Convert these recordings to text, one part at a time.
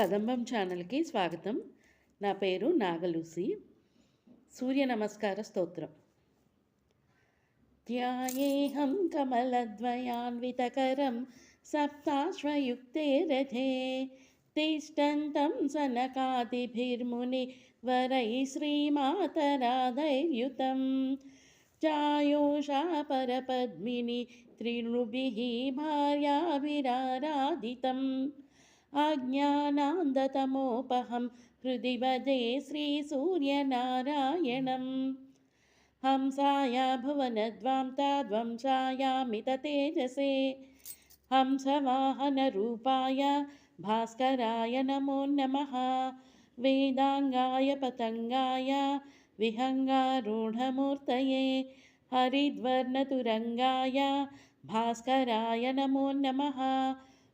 కదంబం ఛానల్కి స్వాగతం నా పేరు నాగలూసి సూర్య నమస్కార స్తోత్రం ధ్యాయేహం కమలద్వయాన్వితకరం సప్తాశ్వయుక్తే రథే తిష్టంతం సనకాదిభిర్ముని వరై శ్రీమాతరాధైర్యుతం चायोषा परपद्मिनि त्रिणुभिः भार्याभिराराधितम् अज्ञानान्दतमोपहं हृदि वदे श्रीसूर्यनारायणम् हंसाय भुवनद्वां ताद्वंसायामिततेजसे हंसवाहनरूपाय भास्कराय नमो नमः। वेदाङ्गाय पतङ्गाय विहङ्गारूढमूर्तये हरिद्वर्णतुरङ्गाय भास्कराय नमो नमः।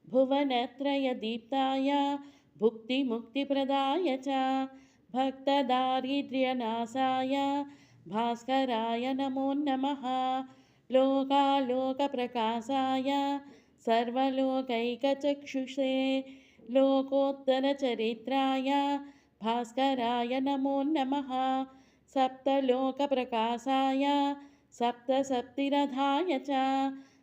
भुवनत्रयदीप्ताय भुक्तिमुक्तिप्रदाय च। भक्तदारिद्र्यनाशाय, भास्कराय नमो नमः। लोकालोकप्रकाशाय, सर्वलोकैकचक्षुषे। लोकोत्तरचरित्राय, भास्कराय नमो नमः। सप्तलोकप्रकाशाय, सप्तसप्तिरथाय च।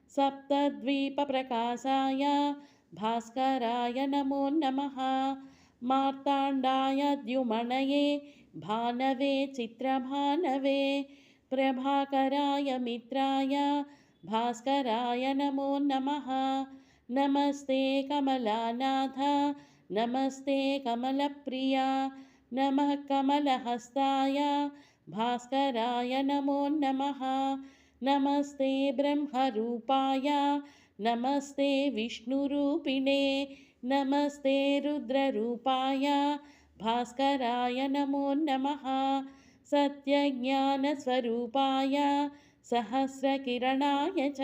सप्तद्वीपप्रकाशाय भास्कराय नमो नमः। मार्ताण्डाय द्युमणये भानवे चित्रभानवे प्रभाकराय मित्राय भास्कराय नमो नमः। नमस्ते कमलानाथ नमस्ते कमलप्रिया नमः कमलहस्ताय भास्कराय नमो नमः। नमस्ते ब्रह्मरूपाय नमस्ते विष्णुरूपिणे नमस्ते रुद्ररूपाय भास्कराय नमो नमः सत्यज्ञानस्वरूपाय सहस्रकिरणाय च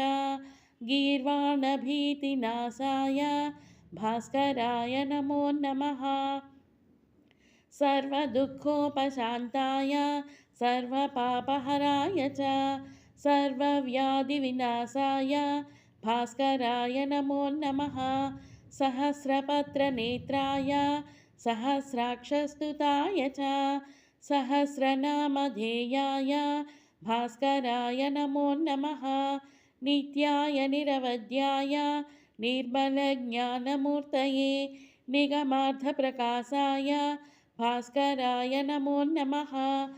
गीर्वाणभीतिनाशाय भास्कराय नमो नमः। सर्वदुःखोपशान्ताय सर्वपापहराय च सर्वव्याधिविनाशाय भास्कराय नमो नमः। सहस्रपत्रनेत्राय, सहस्राक्षस्तुताय च, सहस्रनामधेयाय। भास्कराय नमो नमः। नित्याय निरवध्याय, निर्मलज्ञानमूर्तये, निगमार्थप्रकाशाय। भास्कराय नमो नमः।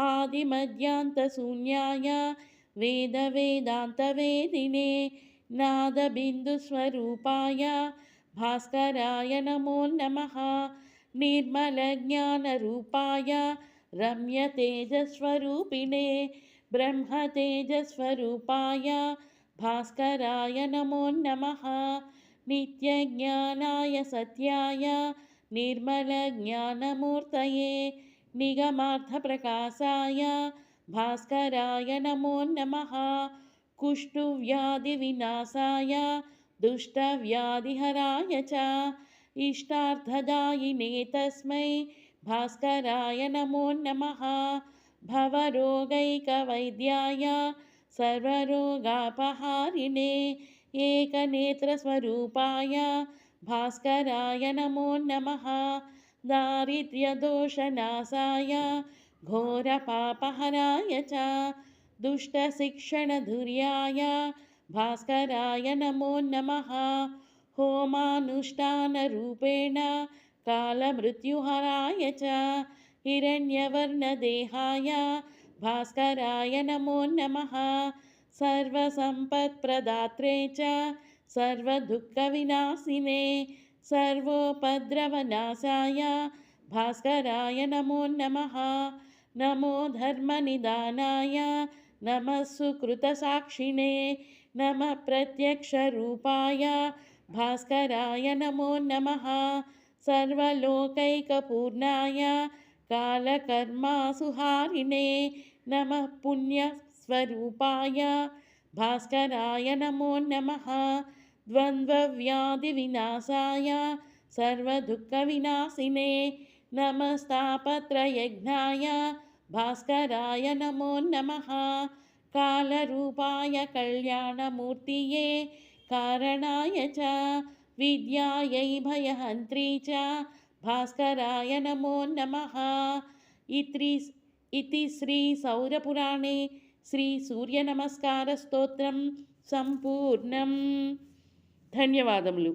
आदिमध्यान्तशून्याय, वेदवेदान्तवेदिने नादबिन्दुस्वरूपाय भास्कराय नमो नमः। निर्मलज्ञानरूपाय रम्यतेजस्वरूपिणे ब्रह्मतेजस्वरूपाय भास्कराय नमो नमः। नित्यज्ञानाय सत्याय निर्मलज्ञानमूर्तये निगमार्थप्रकाशाय भास्कराय नमो नमः कुष्ठुव्याधिविनाशाय दुष्टव्याधिहराय च। इष्टार्थदायिने तस्मै भास्कराय नमो नमः। भवरोगैकवैद्याय सर्वरोगापहारिणे एकनेत्रस्वरूपाय भास्कराय नमो नमः। दारिद्र्यदोषनाशाय घोरपापहराय च दुष्टशिक्षणधुर्याय भास्कराय नमो नमः। होमानुष्ठानरूपेण कालमृत्युहराय च हिरण्यवर्णदेहाय भास्कराय नमो नमः। सर्वसम्पत्प्रदात्रे च सर्वदुःखविनाशिने सर्वोपद्रवनाशाय भास्कराय नमो नमः। नमो धर्मनिदानाय नमः सुकृतसाक्षिणे नमः प्रत्यक्षरूपाय भास्कराय नमो नमः। सर्वलोकैकपूर्णाय कालकर्मासुहारिणे नमः पुण्यस्वरूपाय भास्कराय नमो नमः। द्वन्द्वव्याधिविनाशाय सर्वदुःखविनाशिने नमस्तापत्रयज्ञाय भास्कराय नमो नमः कालरूपाय कल्याणमूर्तिये कारणाय च विद्यायै भयहन्त्री च భాస్కరాయ నమో నమ ఇత్రి ఇతి శ్రీ సౌరపురాణే శ్రీ సూర్య నమస్కార స్తోత్రం సంపూర్ణం ధన్యవాదములు